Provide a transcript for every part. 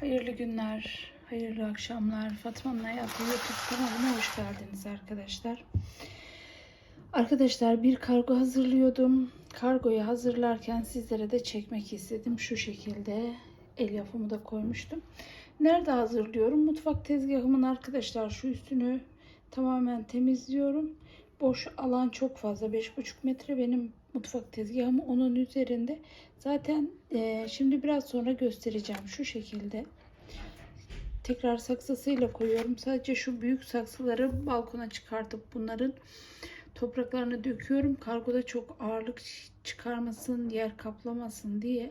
Hayırlı günler, hayırlı akşamlar. Fatma'nın Hayatı YouTube kanalına hoş geldiniz arkadaşlar. Arkadaşlar bir kargo hazırlıyordum. Kargoyu hazırlarken sizlere de çekmek istedim. Şu şekilde el yapımı da koymuştum. Nerede hazırlıyorum? Mutfak tezgahımın arkadaşlar şu üstünü tamamen temizliyorum. Boş alan çok fazla. 5,5 metre benim mutfak tezgahım onun üzerinde. Zaten e, şimdi biraz sonra göstereceğim şu şekilde. Tekrar saksısıyla koyuyorum. Sadece şu büyük saksıları balkona çıkartıp bunların topraklarını döküyorum. Kargoda çok ağırlık çıkarmasın, yer kaplamasın diye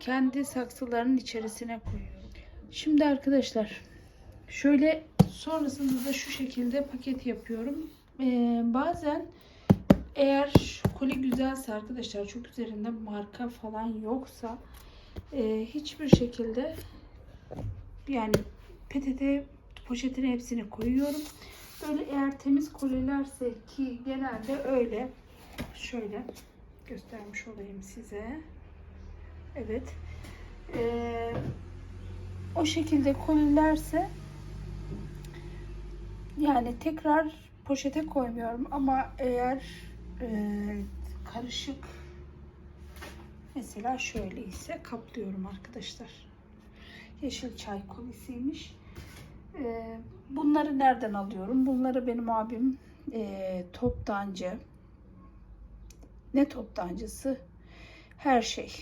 kendi saksılarının içerisine koyuyorum. Şimdi arkadaşlar şöyle sonrasında da şu şekilde paket yapıyorum. Ee, bazen eğer koli güzelse arkadaşlar çok üzerinde marka falan yoksa e, hiçbir şekilde yani PTT poşetine hepsini koyuyorum. Böyle eğer temiz kolilerse ki genelde öyle şöyle göstermiş olayım size. Evet. Ee, o şekilde kolilerse yani tekrar poşete koymuyorum ama eğer e, karışık mesela şöyle ise kaplıyorum arkadaşlar. Yeşil çay kolisiymiş. E, bunları nereden alıyorum? Bunları benim abim e, toptancı. Ne toptancısı? Her şey.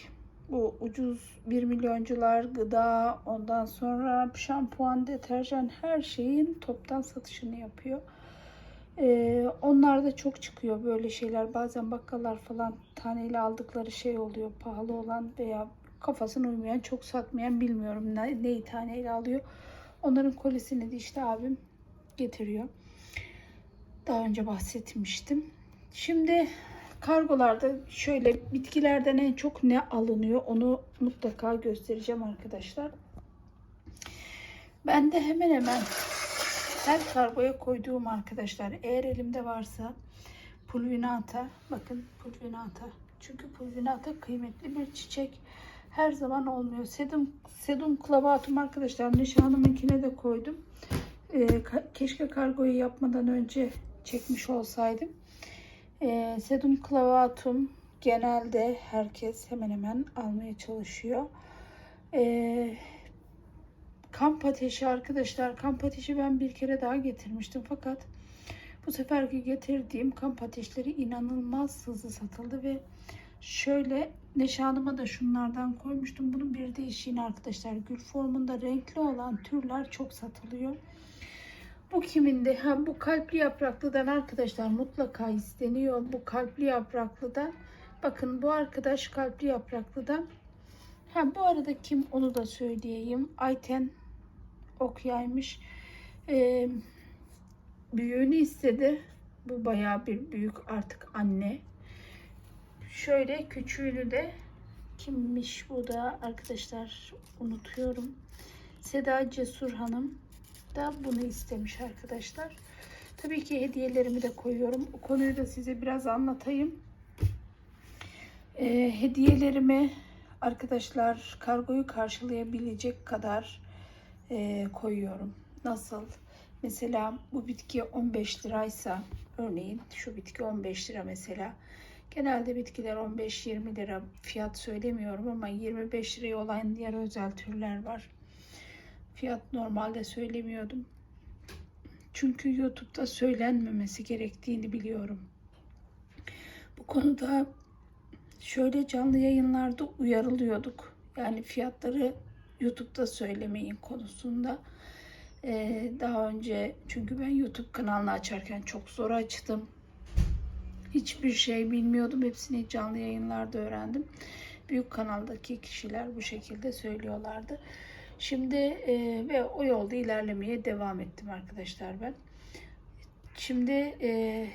Bu ucuz 1 milyoncular, gıda, ondan sonra şampuan, deterjan her şeyin toptan satışını yapıyor. Ee, onlar da çok çıkıyor böyle şeyler. Bazen bakkallar falan taneyle aldıkları şey oluyor pahalı olan veya kafasına uymayan çok satmayan bilmiyorum ne, neyi taneyle alıyor. Onların kolisini de işte abim getiriyor. Daha önce bahsetmiştim. Şimdi kargolarda şöyle bitkilerden en çok ne alınıyor onu mutlaka göstereceğim arkadaşlar. Ben de hemen hemen her kargoya koyduğum arkadaşlar eğer elimde varsa pulvinata bakın pulvinata. Çünkü pulvinata kıymetli bir çiçek. Her zaman olmuyor. Sedum sedum clavatum arkadaşlar nişanımınkine de koydum. Ee, keşke kargoyu yapmadan önce çekmiş olsaydım. Ee, sedum clavatum genelde herkes hemen hemen almaya çalışıyor. Ee, kamp ateşi arkadaşlar. Kamp ateşi ben bir kere daha getirmiştim fakat bu seferki getirdiğim kamp ateşleri inanılmaz hızlı satıldı ve şöyle neşanıma da şunlardan koymuştum. Bunun bir değişiğini arkadaşlar gül formunda renkli olan türler çok satılıyor. Bu kiminde? Ha, bu kalpli yapraklıdan arkadaşlar mutlaka isteniyor. Bu kalpli yapraklıdan. Bakın bu arkadaş kalpli yapraklıdan. Ha, bu arada kim onu da söyleyeyim. Ayten ok yaymış. Ee, büyüğünü istedi. Bu bayağı bir büyük artık anne. Şöyle küçüğünü de kimmiş bu da arkadaşlar unutuyorum. Seda Cesur Hanım da bunu istemiş arkadaşlar. Tabii ki hediyelerimi de koyuyorum. O konuyu da size biraz anlatayım. Ee, hediyelerimi arkadaşlar kargoyu karşılayabilecek kadar e, koyuyorum. Nasıl? Mesela bu bitki 15 liraysa örneğin şu bitki 15 lira mesela. Genelde bitkiler 15-20 lira fiyat söylemiyorum ama 25 liraya olan diğer özel türler var. Fiyat normalde söylemiyordum. Çünkü YouTube'da söylenmemesi gerektiğini biliyorum. Bu konuda şöyle canlı yayınlarda uyarılıyorduk. Yani fiyatları YouTube'da söylemeyin konusunda. Ee, daha önce çünkü ben YouTube kanalını açarken çok zor açtım. Hiçbir şey bilmiyordum. Hepsini canlı yayınlarda öğrendim. Büyük kanaldaki kişiler bu şekilde söylüyorlardı. Şimdi e, ve o yolda ilerlemeye devam ettim arkadaşlar ben. Şimdi e,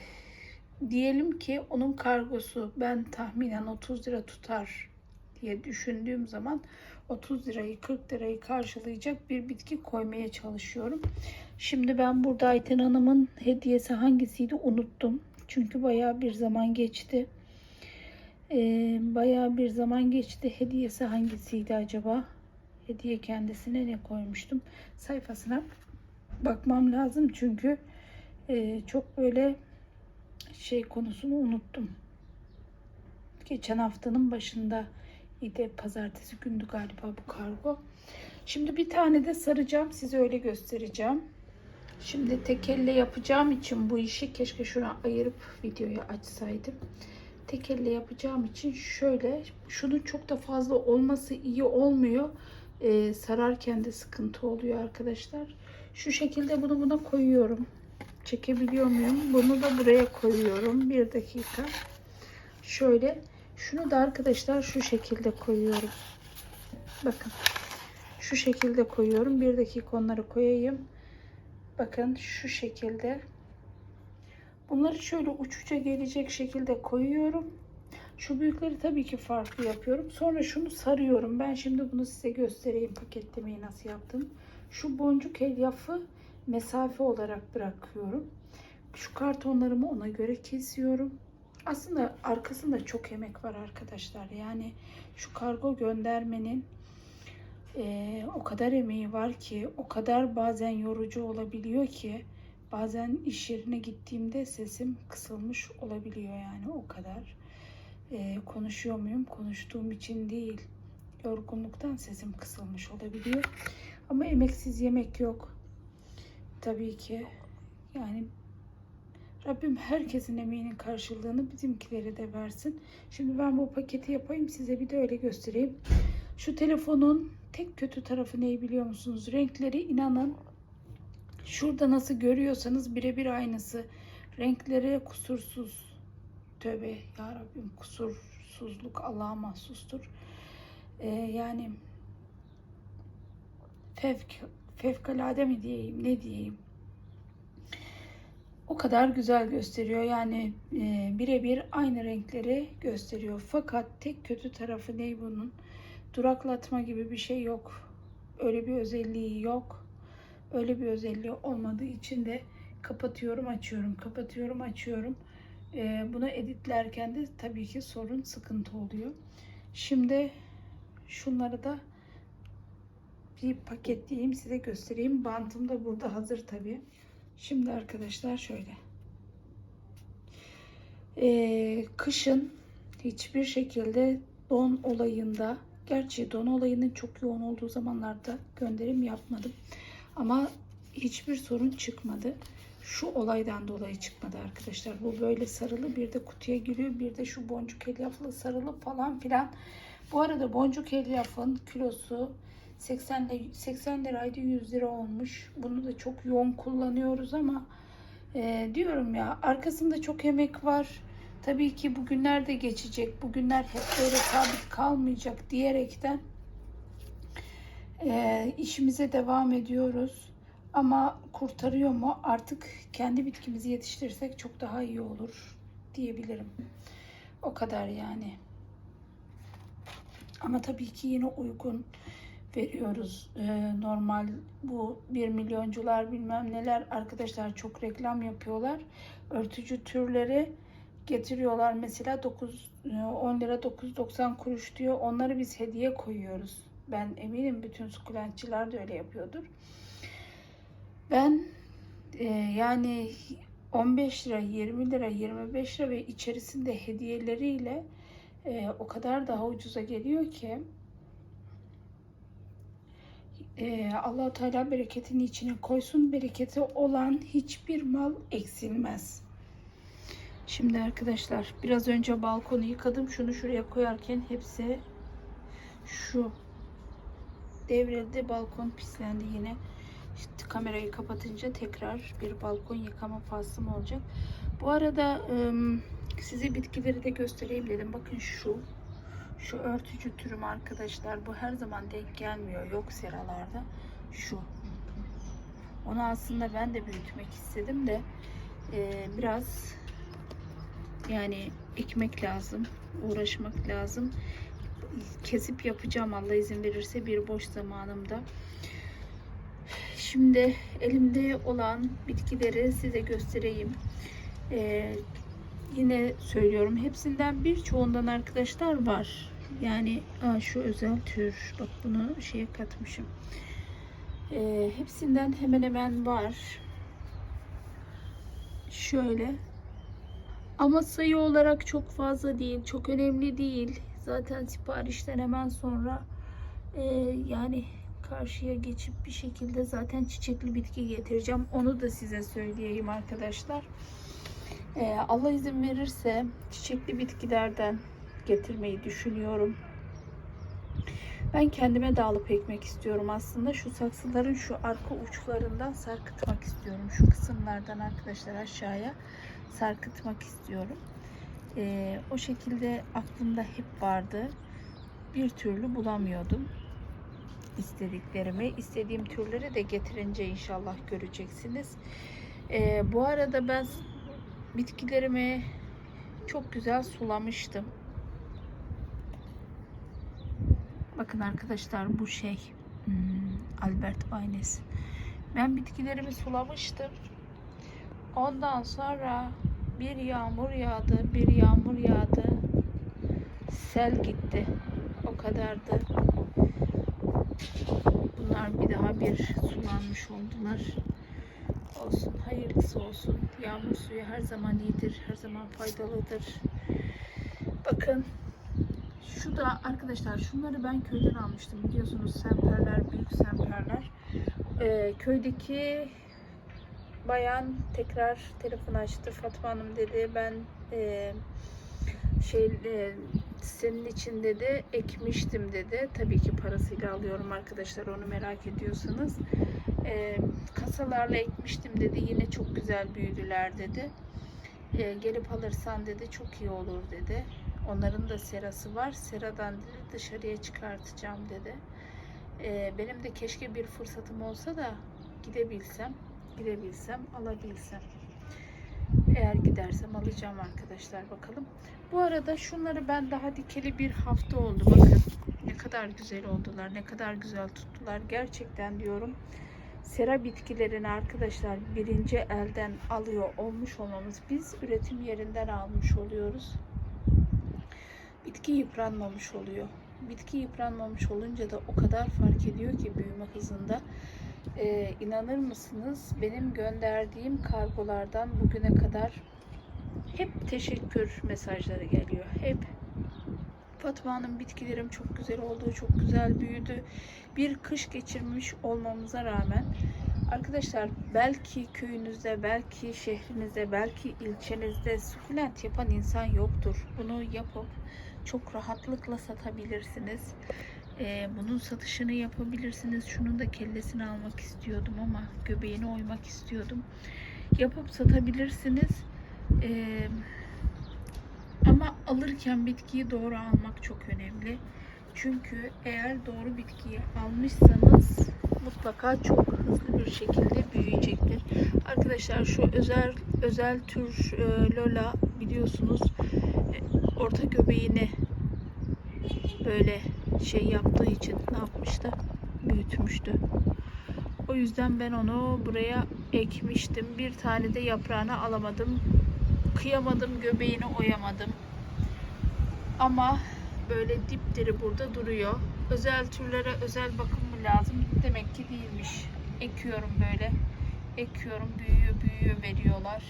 diyelim ki onun kargosu ben tahminen 30 lira tutar diye düşündüğüm zaman 30 lirayı 40 lirayı karşılayacak bir bitki koymaya çalışıyorum. Şimdi ben burada Ayten Hanım'ın hediyesi hangisiydi unuttum. Çünkü bayağı bir zaman geçti. Ee, bayağı bir zaman geçti. Hediyesi hangisiydi acaba? hediye kendisine ne koymuştum sayfasına bakmam lazım çünkü e, çok böyle şey konusunu unuttum. Geçen haftanın başında idi pazartesi gündü galiba bu kargo. Şimdi bir tane de saracağım size öyle göstereceğim. Şimdi tek elle yapacağım için bu işi keşke şuna ayırıp videoyu açsaydım. Tek elle yapacağım için şöyle şunun çok da fazla olması iyi olmuyor. Ee, sararken de sıkıntı oluyor arkadaşlar. Şu şekilde bunu buna koyuyorum. Çekebiliyor muyum? Bunu da buraya koyuyorum. Bir dakika. Şöyle. Şunu da arkadaşlar şu şekilde koyuyorum. Bakın. Şu şekilde koyuyorum. Bir dakika onları koyayım. Bakın şu şekilde. Bunları şöyle uçuca gelecek şekilde koyuyorum. Şu büyükleri tabii ki farklı yapıyorum. Sonra şunu sarıyorum. Ben şimdi bunu size göstereyim paketlemeyi nasıl yaptım. Şu boncuk elyafı mesafe olarak bırakıyorum. Şu kartonlarımı ona göre kesiyorum. Aslında arkasında çok emek var arkadaşlar. Yani şu kargo göndermenin ee, o kadar emeği var ki, o kadar bazen yorucu olabiliyor ki, bazen iş yerine gittiğimde sesim kısılmış olabiliyor yani o kadar. Ee, konuşuyor muyum? Konuştuğum için değil, yorgunluktan sesim kısılmış olabiliyor. Ama emeksiz yemek yok. Tabii ki. Yani Rabbim herkesin emeğinin karşılığını bizimkilere de versin. Şimdi ben bu paketi yapayım size bir de öyle göstereyim. Şu telefonun tek kötü tarafı ne biliyor musunuz? Renkleri inanın şurada nasıl görüyorsanız birebir aynısı. Renkleri kusursuz. Tövbe ya Rabbim kusursuzluk Allah'a mahsustur. Ee, yani fevk, fevkalade mi diyeyim ne diyeyim. O kadar güzel gösteriyor. Yani e, birebir aynı renkleri gösteriyor. Fakat tek kötü tarafı ne bunun? duraklatma gibi bir şey yok. Öyle bir özelliği yok. Öyle bir özelliği olmadığı için de kapatıyorum açıyorum kapatıyorum açıyorum. Ee, bunu editlerken de tabii ki sorun sıkıntı oluyor. Şimdi şunları da bir paketleyeyim size göstereyim. Bantım da burada hazır tabii. Şimdi arkadaşlar şöyle. Ee, kışın hiçbir şekilde don olayında Gerçi don olayının çok yoğun olduğu zamanlarda gönderim yapmadım. Ama hiçbir sorun çıkmadı. Şu olaydan dolayı çıkmadı arkadaşlar. Bu böyle sarılı bir de kutuya giriyor. Bir de şu boncuk elyaflı sarılı falan filan. Bu arada boncuk elyafın kilosu 80, 80 liraydı 100 lira olmuş. Bunu da çok yoğun kullanıyoruz ama e, diyorum ya arkasında çok emek var. Tabii ki bugünler de geçecek. Bugünler hep böyle sabit kalmayacak diyerekten e, işimize devam ediyoruz. Ama kurtarıyor mu? Artık kendi bitkimizi yetiştirirsek çok daha iyi olur diyebilirim. O kadar yani. Ama tabii ki yine uygun veriyoruz. Ee, normal bu bir milyoncular bilmem neler arkadaşlar çok reklam yapıyorlar. Örtücü türleri getiriyorlar mesela 9 10 e, lira 9.90 kuruş diyor. Onları biz hediye koyuyoruz. Ben eminim bütün sukulentçiler de öyle yapıyordur. Ben e, yani 15 lira, 20 lira, 25 lira ve içerisinde hediyeleriyle e, o kadar daha ucuza geliyor ki e, allah Teala bereketini içine koysun. Bereketi olan hiçbir mal eksilmez. Şimdi arkadaşlar biraz önce balkonu yıkadım. Şunu şuraya koyarken hepsi şu devrildi. Balkon pislendi yine. İşte kamerayı kapatınca tekrar bir balkon yıkama faslım olacak. Bu arada size bitkileri de göstereyim dedim. Bakın şu şu örtücü türüm arkadaşlar. Bu her zaman denk gelmiyor. Yok seralarda. Şu. Onu aslında ben de büyütmek istedim de biraz yani ekmek lazım, uğraşmak lazım. Kesip yapacağım Allah izin verirse bir boş zamanımda. Şimdi elimde olan bitkileri size göstereyim. Ee, yine söylüyorum hepsinden birçoğundan arkadaşlar var. Yani şu özel tür. Bak bunu şeye katmışım. Ee, hepsinden hemen hemen var. Şöyle. Ama sayı olarak çok fazla değil. Çok önemli değil. Zaten siparişten hemen sonra e, yani karşıya geçip bir şekilde zaten çiçekli bitki getireceğim. Onu da size söyleyeyim arkadaşlar. Ee, Allah izin verirse çiçekli bitkilerden getirmeyi düşünüyorum. Ben kendime de alıp ekmek istiyorum aslında. Şu saksıların şu arka uçlarından sarkıtmak istiyorum. Şu kısımlardan arkadaşlar aşağıya sarkıtmak istiyorum. Ee, o şekilde aklımda hep vardı. Bir türlü bulamıyordum istediklerimi. İstediğim türleri de getirince inşallah göreceksiniz. Ee, bu arada ben bitkilerimi çok güzel sulamıştım. Bakın arkadaşlar bu şey hmm, Albert Baynes. Ben bitkilerimi sulamıştım. Ondan sonra bir yağmur yağdı, bir yağmur yağdı. Sel gitti. O kadardı. Bunlar bir daha bir sulanmış oldular. Olsun, hayırlısı olsun. Yağmur suyu her zaman iyidir, her zaman faydalıdır. Bakın şu da arkadaşlar şunları ben köyden almıştım biliyorsunuz semperler büyük semperler Ee, köydeki bayan tekrar telefon açtı Fatma Hanım dedi ben e, şey e, senin için dedi ekmiştim dedi tabii ki parasıyla alıyorum arkadaşlar onu merak ediyorsanız Ee, kasalarla ekmiştim dedi yine çok güzel büyüdüler dedi Ee, gelip alırsan dedi çok iyi olur dedi Onların da serası var. Seradan dedi dışarıya çıkartacağım dedi. Ee, benim de keşke bir fırsatım olsa da gidebilsem, gidebilsem, alabilsem. Eğer gidersem alacağım arkadaşlar bakalım. Bu arada şunları ben daha dikeli bir hafta oldu. Bakın ne kadar güzel oldular, ne kadar güzel tuttular. Gerçekten diyorum sera bitkilerini arkadaşlar birinci elden alıyor olmuş olmamız biz üretim yerinden almış oluyoruz bitki yıpranmamış oluyor. Bitki yıpranmamış olunca da o kadar fark ediyor ki büyüme hızında. Ee, inanır mısınız benim gönderdiğim kargolardan bugüne kadar hep teşekkür mesajları geliyor. Hep Fatma Hanım bitkilerim çok güzel oldu, çok güzel büyüdü. Bir kış geçirmiş olmamıza rağmen arkadaşlar belki köyünüzde, belki şehrinizde, belki ilçenizde sukulent yapan insan yoktur. Bunu yapıp çok rahatlıkla satabilirsiniz. Ee, bunun satışını yapabilirsiniz. Şunun da kellesini almak istiyordum ama göbeğini oymak istiyordum. Yapıp satabilirsiniz. Ee, ama alırken bitkiyi doğru almak çok önemli. Çünkü eğer doğru bitkiyi almışsanız mutlaka çok hızlı bir şekilde büyüyecektir. Arkadaşlar şu özel özel tür e, Lola biliyorsunuz e, orta göbeğini böyle şey yaptığı için ne yapmıştı? Büyütmüştü. O yüzden ben onu buraya ekmiştim. Bir tane de yaprağını alamadım. Kıyamadım, göbeğini oyamadım. Ama böyle dipdiri burada duruyor. Özel türlere özel bakım mı lazım? Demek ki değilmiş. Ekiyorum böyle. Ekiyorum, büyüyor, büyüyor veriyorlar.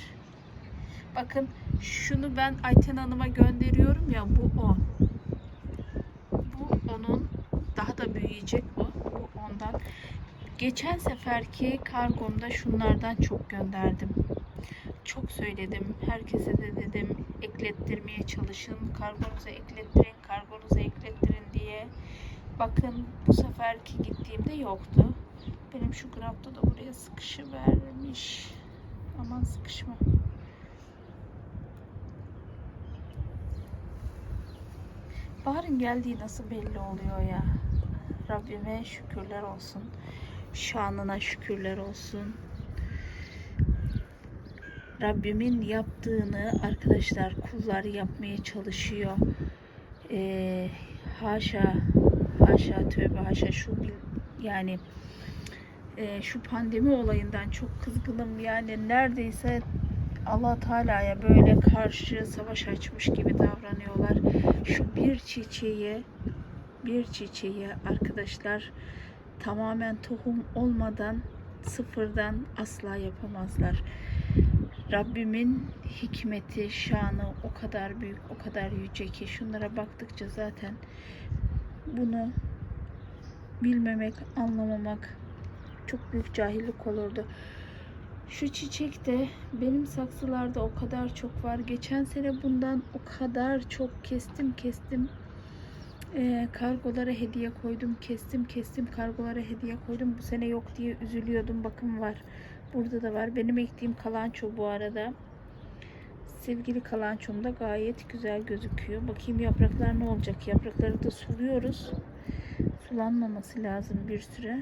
Bakın şunu ben Ayten Hanım'a gönderiyorum ya bu o. Bu onun daha da büyüyecek bu. Bu ondan. Geçen seferki kargomda şunlardan çok gönderdim. Çok söyledim. Herkese de dedim eklettirmeye çalışın. Kargonuza eklettirin, kargonuza eklettirin diye. Bakın bu seferki gittiğimde yoktu. Benim şu grafta da buraya sıkışı vermiş. Aman sıkışma. Baharın geldiği nasıl belli oluyor ya. Rabbime şükürler olsun. Şanına şükürler olsun. Rabbimin yaptığını arkadaşlar kullar yapmaya çalışıyor. Ee, haşa haşa tövbe haşa şu yani e, şu pandemi olayından çok kızgınım yani neredeyse Allah Teala'ya böyle karşı savaş açmış gibi davranıyorlar. Şu bir çiçeği bir çiçeği arkadaşlar tamamen tohum olmadan sıfırdan asla yapamazlar. Rabbimin hikmeti, şanı o kadar büyük, o kadar yüce ki şunlara baktıkça zaten bunu bilmemek, anlamamak çok büyük cahillik olurdu. Şu çiçek de benim saksılarda o kadar çok var. Geçen sene bundan o kadar çok kestim kestim. Ee, kargolara hediye koydum. Kestim kestim kargolara hediye koydum. Bu sene yok diye üzülüyordum. Bakın var. Burada da var. Benim ektiğim kalanço bu arada. Sevgili kalançom da gayet güzel gözüküyor. Bakayım yapraklar ne olacak? Yaprakları da suluyoruz. Sulanmaması lazım bir süre.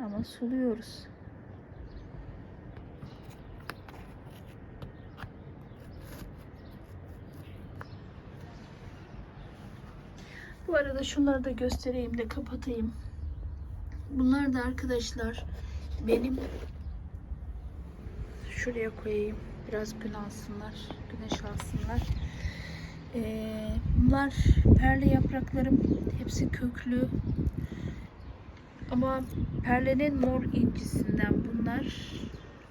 Ama suluyoruz. Bu arada şunları da göstereyim de kapatayım. Bunlar da arkadaşlar benim şuraya koyayım. Biraz gün alsınlar, güneş alsınlar. Ee, bunlar perle yapraklarım. Hepsi köklü. Ama perlenin mor incisinden bunlar.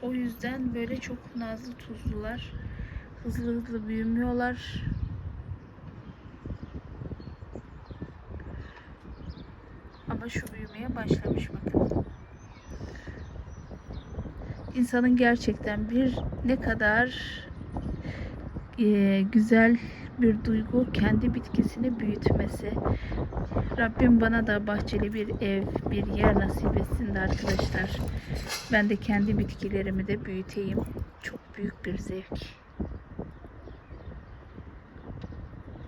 O yüzden böyle çok nazlı tuzlular. Hızlı hızlı büyümüyorlar. Ama şu büyümeye başlamış bakın. İnsanın gerçekten bir ne kadar e, güzel bir duygu kendi bitkisini büyütmesi. Rabbim bana da bahçeli bir ev, bir yer nasip etsin de arkadaşlar. Ben de kendi bitkilerimi de büyüteyim. Çok büyük bir zevk.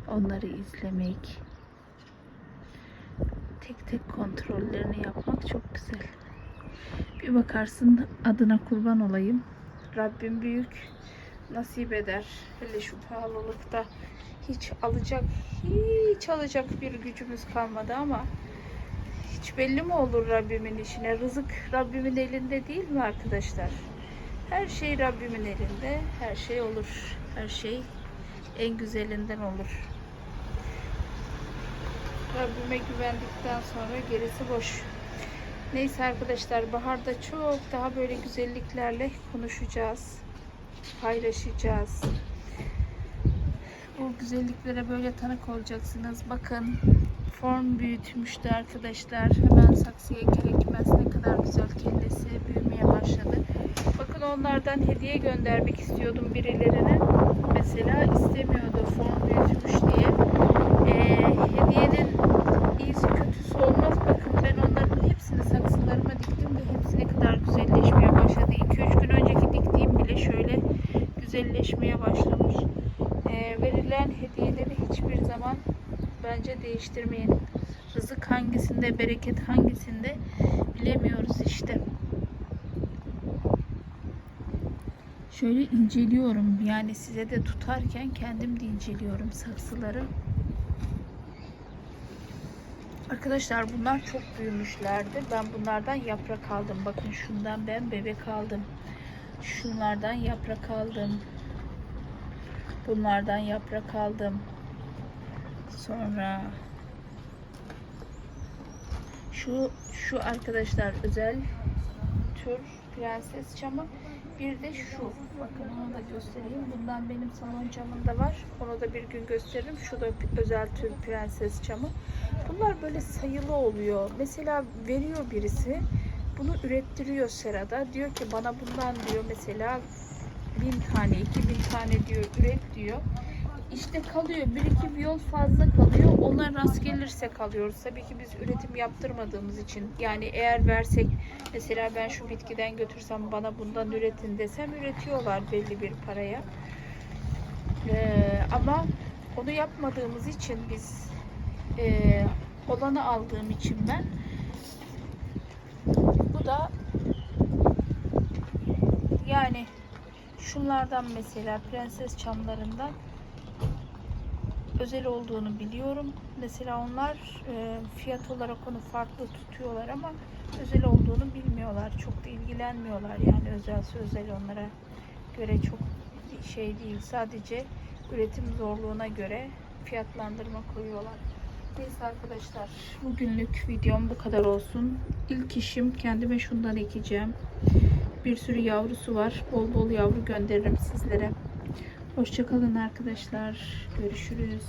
Onları izlemek, tek tek kontrollerini yapmak çok güzel. Bir bakarsın adına kurban olayım. Rabbim büyük nasip eder. Hele şu pahalılıkta hiç alacak, hiç alacak bir gücümüz kalmadı ama hiç belli mi olur Rabbimin işine? Rızık Rabbimin elinde değil mi arkadaşlar? Her şey Rabbimin elinde. Her şey olur. Her şey en güzelinden olur. Rabbime güvendikten sonra gerisi boş. Neyse arkadaşlar baharda çok daha böyle güzelliklerle konuşacağız. Paylaşacağız. Bu güzelliklere böyle tanık olacaksınız. Bakın form büyütmüştü arkadaşlar. Hemen saksıya gerekmez. Ne kadar güzel kendisi büyümeye başladı. Bakın onlardan hediye göndermek istiyordum birilerine. Mesela istemiyordu form büyütmüş diye. Hediyenin iyisi kötüsü olmaz. Bakın ben onların hepsini saksılarıma diktim ve hepsi ne kadar güzelleşmeye başladı. 2-3 gün önceki diktiğim bile şöyle güzelleşmeye başlamış. Ee, verilen hediyeleri hiçbir zaman bence değiştirmeyin. Rızık hangisinde, bereket hangisinde bilemiyoruz işte. Şöyle inceliyorum. Yani size de tutarken kendim de inceliyorum saksıları. Arkadaşlar bunlar çok büyümüşlerdi. Ben bunlardan yaprak aldım. Bakın şundan ben bebek aldım. Şunlardan yaprak aldım. Bunlardan yaprak aldım. Sonra şu şu arkadaşlar özel tür prenses çamı. Bir de şu. Bakın onu da göstereyim. Bundan benim salon camında var. Onu da bir gün gösteririm. Şu da özel tür prenses çamı. Bunlar böyle sayılı oluyor. Mesela veriyor birisi. Bunu ürettiriyor serada. Diyor ki bana bundan diyor mesela bin tane, iki bin tane diyor üret diyor. İşte kalıyor. Bir iki bir yol fazla kalıyor. Ona rast gelirse kalıyoruz. Tabii ki biz üretim yaptırmadığımız için. Yani eğer versek mesela ben şu bitkiden götürsem bana bundan üretin desem üretiyorlar belli bir paraya. Ee, ama onu yapmadığımız için biz e, olanı aldığım için ben bu da yani şunlardan mesela prenses çamlarından özel olduğunu biliyorum. Mesela onlar e, fiyat olarak onu farklı tutuyorlar ama özel olduğunu bilmiyorlar. Çok da ilgilenmiyorlar yani özelse özel onlara göre çok şey değil. Sadece üretim zorluğuna göre fiyatlandırma koyuyorlar. Neyse arkadaşlar bugünlük videom bu kadar olsun. İlk işim kendime şundan ekeceğim. Bir sürü yavrusu var. Bol bol yavru gönderirim sizlere. Hoşçakalın arkadaşlar. Görüşürüz.